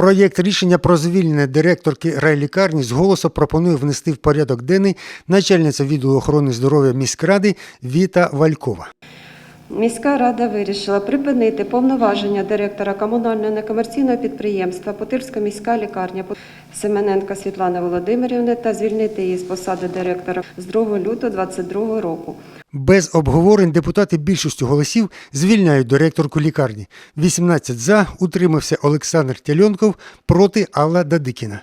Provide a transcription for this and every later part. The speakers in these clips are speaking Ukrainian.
Проєкт рішення про звільнення директорки райлікарні з голосу пропонує внести в порядок денний начальниця відділу охорони здоров'я міськради Віта Валькова. Міська рада вирішила припинити повноваження директора комунального некомерційного підприємства Потильська міська лікарня Семененка Світлани Володимирівни та звільнити її з посади директора з 2 лютого 2022 року. Без обговорень депутати більшістю голосів звільняють директорку лікарні. 18 за утримався Олександр Тяльонков проти Алла Дадикіна.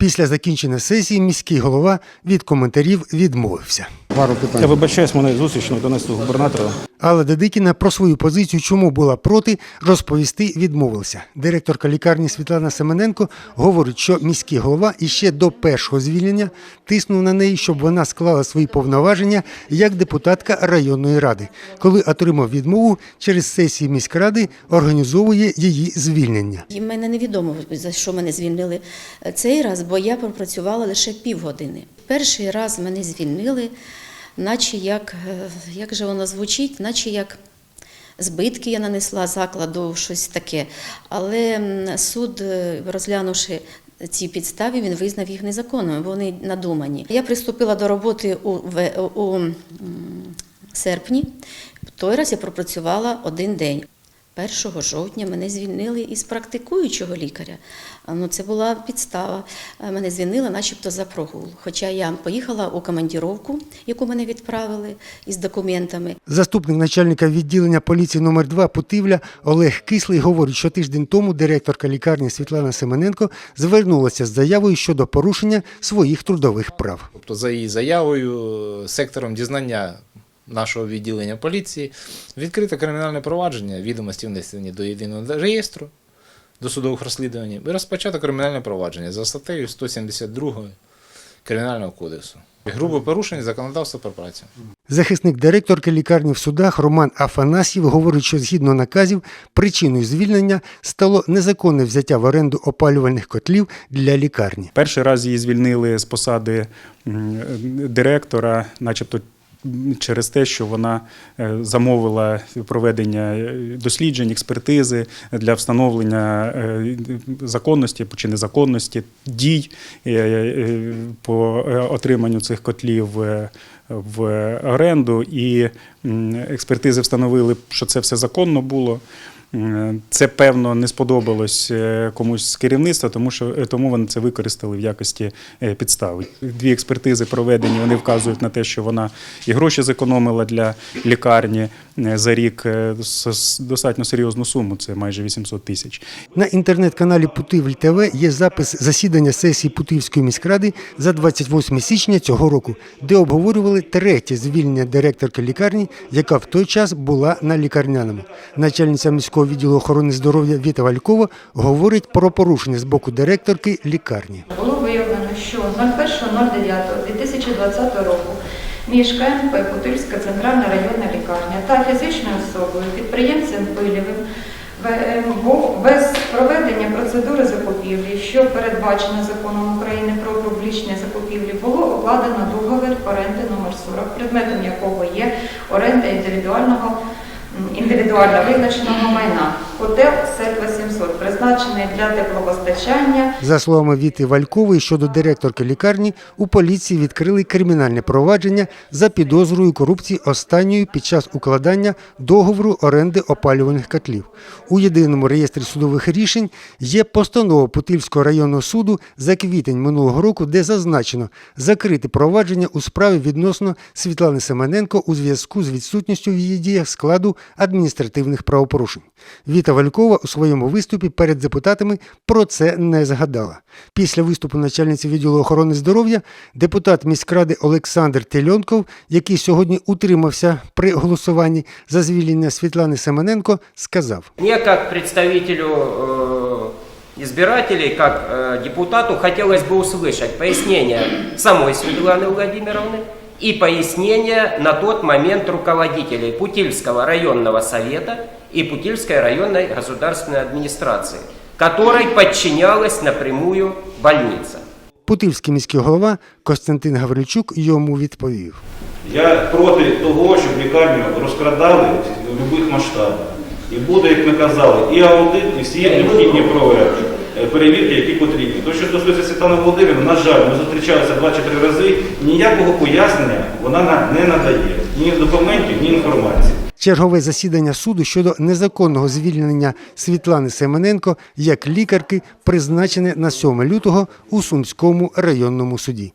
Після закінчення сесії міський голова від коментарів відмовився. Пару питань. Я вибачаюсь, мене зустріч на 11 губернатора. Алла Дадикіна про свою позицію, чому була проти, розповісти відмовився. Директорка лікарні Світлана Семененко говорить, що міський голова іще до першого звільнення тиснув на неї, щоб вона склала свої повноваження як депутатка районної ради. Коли отримав відмову, через сесії міськради організовує її звільнення. І мене невідомо, за що мене звільнили цей раз, бо я пропрацювала лише півгодини. Перший раз мене звільнили, наче як, е, як же воно звучить, наче як збитки я нанесла закладу, щось таке. Але суд, е, розглянувши ці підстави, він визнав їх незаконними, бо вони надумані. Я приступила до роботи у, ве- у серпні. В той раз я пропрацювала один день. 1 жовтня мене звільнили із практикуючого лікаря. А, Ну, це була підстава. Мене звільнили, начебто, за прогул. Хоча я поїхала у командіровку, яку мене відправили із документами. Заступник начальника відділення поліції номер 2 Путивля Олег Кислий говорить, що тиждень тому директорка лікарні Світлана Семененко звернулася з заявою щодо порушення своїх трудових прав. Тобто за її заявою е, сектором дізнання нашого відділення поліції відкрите кримінальне провадження, відомості внесені до єдиного реєстру досудових розслідувань і розпочато кримінальне провадження за статтею 172 Кримінального кодексу. Грубе порушення законодавства про працю. Захисник директорки лікарні в судах Роман Афанасьєв говорить, що згідно наказів причиною звільнення стало незаконне взяття в оренду опалювальних котлів для лікарні. Перший раз її звільнили з посади директора, начебто. Через те, що вона е, замовила проведення е, досліджень, експертизи для встановлення е, законності чи незаконності дій по отриманню цих котлів в оренду, і експертизи встановили, що це все законно було. Це певно не сподобалось е, комусь з керівництва, тому що е, тому вони це використали в якості е, підстави. Дві експертизи проведені. Вони вказують на те, що вона і гроші зекономила для лікарні за рік достатньо серйозну суму. Це майже 800 тисяч. На інтернет-каналі Путивль ТВ є запис засідання сесії Путивської міськради за 28 січня цього року, де обговорювали третє звільнення директорки лікарні, яка в той час була на лікарняному. Начальниця міського відділу охорони здоров'я Віта Валькова говорить про порушення з боку директорки лікарні. Було виявлено, що 01.09.2020 року між КНП Путильська центральна районна лікарня та фізичною особою підприємцем Пилєвим без проведення процедури закупівлі, що передбачено законом України про публічні закупівлі, було укладено договір оренди номер 40, предметом якого є оренда індивідуального індивідуально визначеного майна. Котел СЕК 800, призначений для теплопостачання За словами Віти Валькової, щодо директорки лікарні, у поліції відкрили кримінальне провадження за підозрою корупції останньої під час укладання договору оренди опалювальних котлів. У єдиному реєстрі судових рішень є постанова Путильського районного суду за квітень минулого року, де зазначено закрити провадження у справі відносно Світлани Семененко у зв'язку з відсутністю в її діях складу адміністративних правопорушень. Віта Валькова у своєму виступі перед депутатами про це не згадала. Після виступу начальниці відділу охорони здоров'я депутат міськради Олександр Тельонков, який сьогодні утримався при голосуванні за звільнення Світлани Семененко, сказав. Мне, как представителю э, избирателей, как э, депутату, хотелось бы услышать пояснение самой Светланы Владимировны и пояснение на тот момент руководителей Путильского районного совета и Путильской районной государственной администрации, которой подчинялась напрямую больница. Путивський міський голова Костянтин Гаврильчук йому відповів. Я проти того, щоб лікарню розкрадали в будь-яких масштабах. І буде, як ми казали, і аудит, і всі необхідні проверки. Перевірки, які потрібні. То, що стосується Світлани Володимирівни, на жаль, ми зустрічалися два чи три рази, ніякого пояснення вона на- не надає. Ні документів, ні інформації. Чергове засідання суду щодо незаконного звільнення Світлани Семененко як лікарки призначене на 7 лютого у Сумському районному суді.